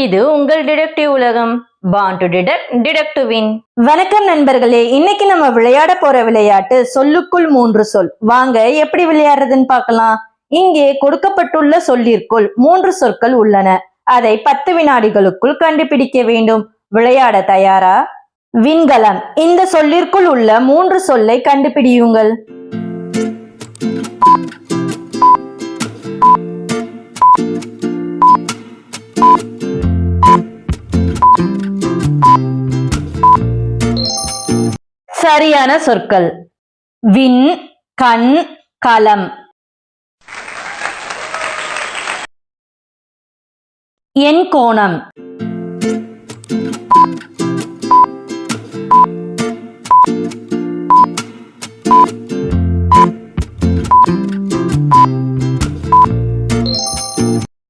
இது உங்கள் டிடெக்டிவ் உலகம். Born to detect detect win வணக்கம் நண்பர்களே இன்னைக்கு நம்ம விளையாட போற விளையாட்டு சொல்லுக்குள் மூன்று சொல். வாங்க எப்படி விளையாடுறதுன்னு பார்க்கலாம். இங்கே கொடுக்கப்பட்டுள்ள சொல்லிற்குள் மூன்று சொற்கள் உள்ளன. அதை பத்து வினாடிகளுக்குள் கண்டுபிடிக்க வேண்டும். விளையாட தயாரா? விண்கலம். இந்த சொல்லிற்குள் உள்ள மூன்று சொல்லை கண்டுபிடியுங்கள். சரியான சொற்கள். விண் கண் களம். என் கோணம்.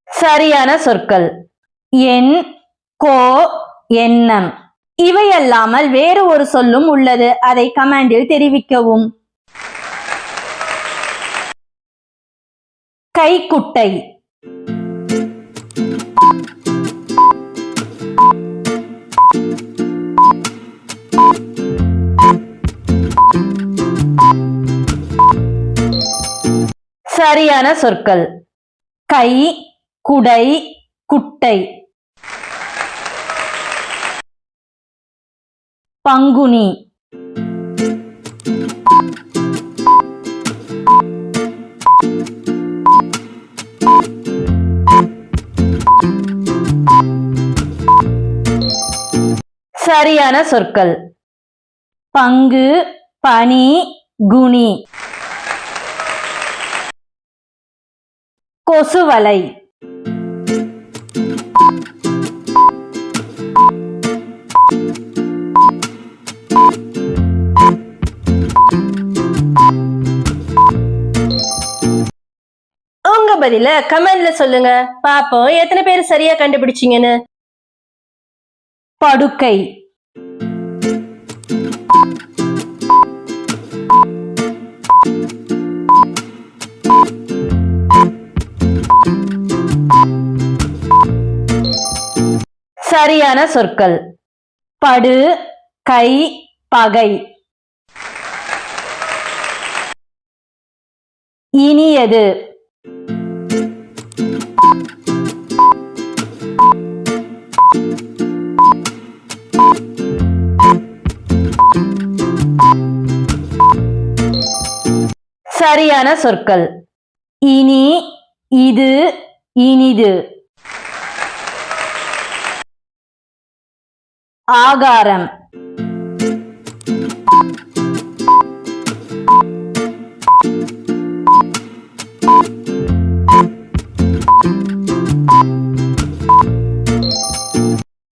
சரியான சொற்கள். என் கோ எண்ணம். இவையல்லாமல் வேறு ஒரு சொல்லும் உள்ளது. அதை கமாண்டில் தெரிவிக்கவும். கைக்குட்டை. சரியான சொற்கள். கை குடை குட்டை. பங்குனி. சரியான சொற்கள். பங்கு பனி குனி. கொசுவலை. பதில கமெண்ட்ல சொல்லுங்க. பாப்போம் எத்தனை பேர் சரியா கண்டுபிடிச்சீங்கன்னு? படுக்கை. சரியான சொற்கள். படு கை பகை. இனியது. சரியான சொற்கள். இனி இது இனிது. ஆகாரம்.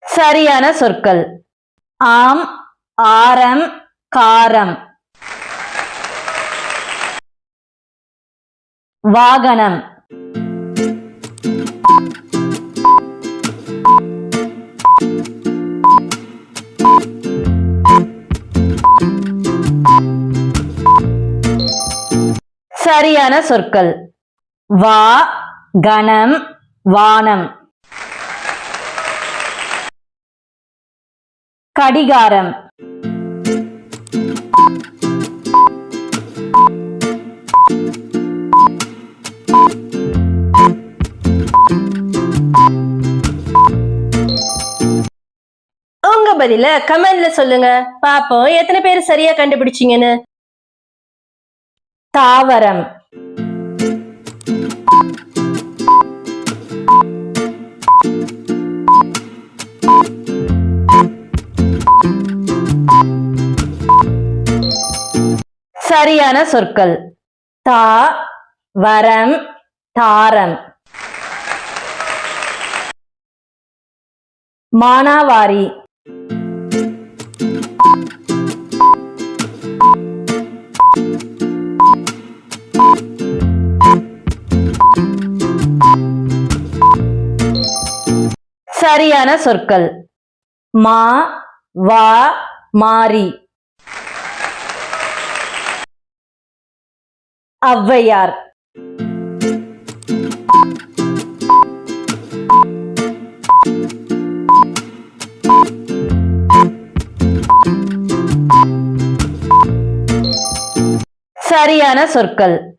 சரியான சொற்கள். ஆம் ஆரம் காரம். வாகனம். சரியான சொற்கள். வா கணம் வானம். கடிகாரம். பதில கமெண்ட்ல சொல்லுங்க. பாப்போம் எத்தனை பேர் சரியா கண்டுபிடிச்சீங்கன்னு? தாவரம். சரியான சொற்கள். தா வரம் தாரம். மானாவாரி. சரியான சொற்கள். மா வா மாரி ஔவையார். சரியான சொற்கள்.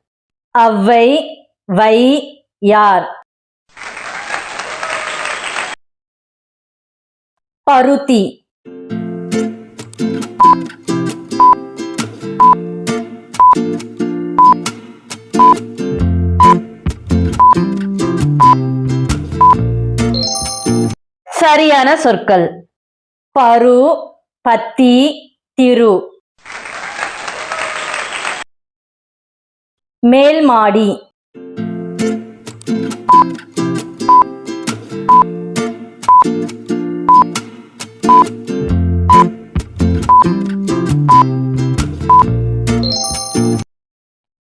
அவ்வை வை யார்? பருத்தி. சரியான சொற்கள். பரு பத்தி திரு. மேல் மாடி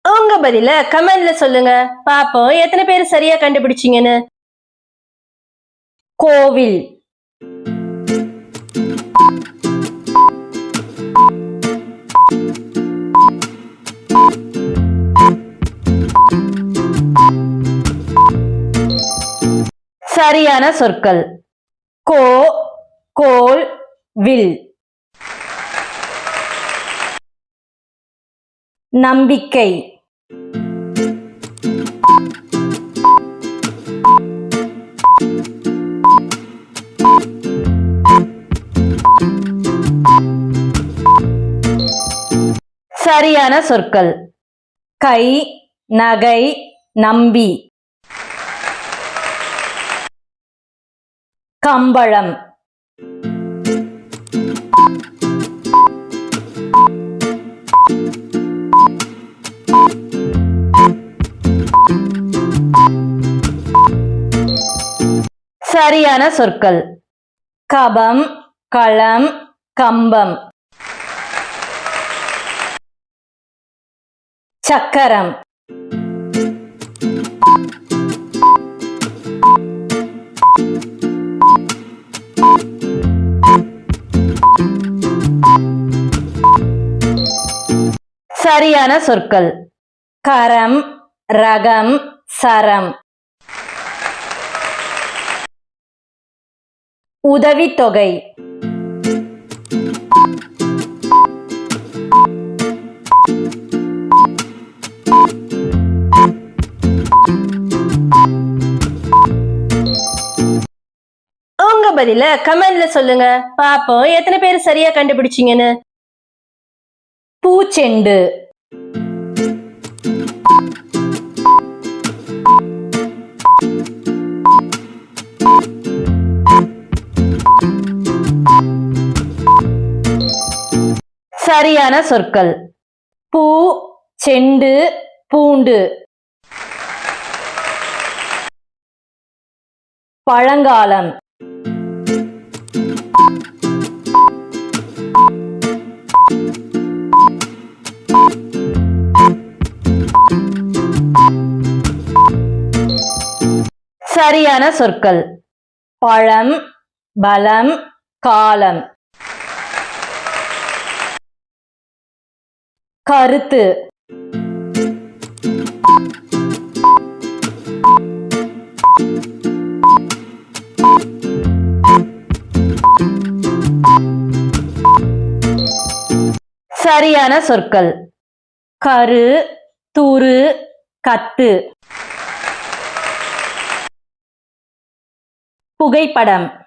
உங்க பதில கமெண்ட்ல சொல்லுங்க. பாப்போம் எத்தனை பேர் சரியா கண்டுபிடிச்சீங்கன்னு? கோவில். சரியான சொற்கள். கோ கோல் வில். நம்பிக்கை. சரியான சொற்கள். கை நகை நம்பி. கம்பளம். சரியான சொற்கள். கபம் களம் கம்பம். சக்கரம். சரியான சொற்கள். கரம் ரகம் சரம். உதவித்தொகை. உங்க பதில கமெண்ட்ல சொல்லுங்க. பாப்போம் எத்தனை பேர் சரியா கண்டுபிடிச்சீங்கன்னு. பூச்செண்டு. சரியான சொற்கள். பூ செண்டு பூண்டு. பழங்காலம். சரியான சொற்கள். பழம் பலம் காலம். கருத்து. சரியான சொற்கள். கரு துரு கத்து. புகைப்படம்.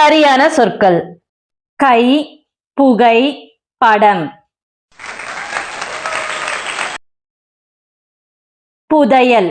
சரியான சொற்கள். கை புகை படம். புதையல்.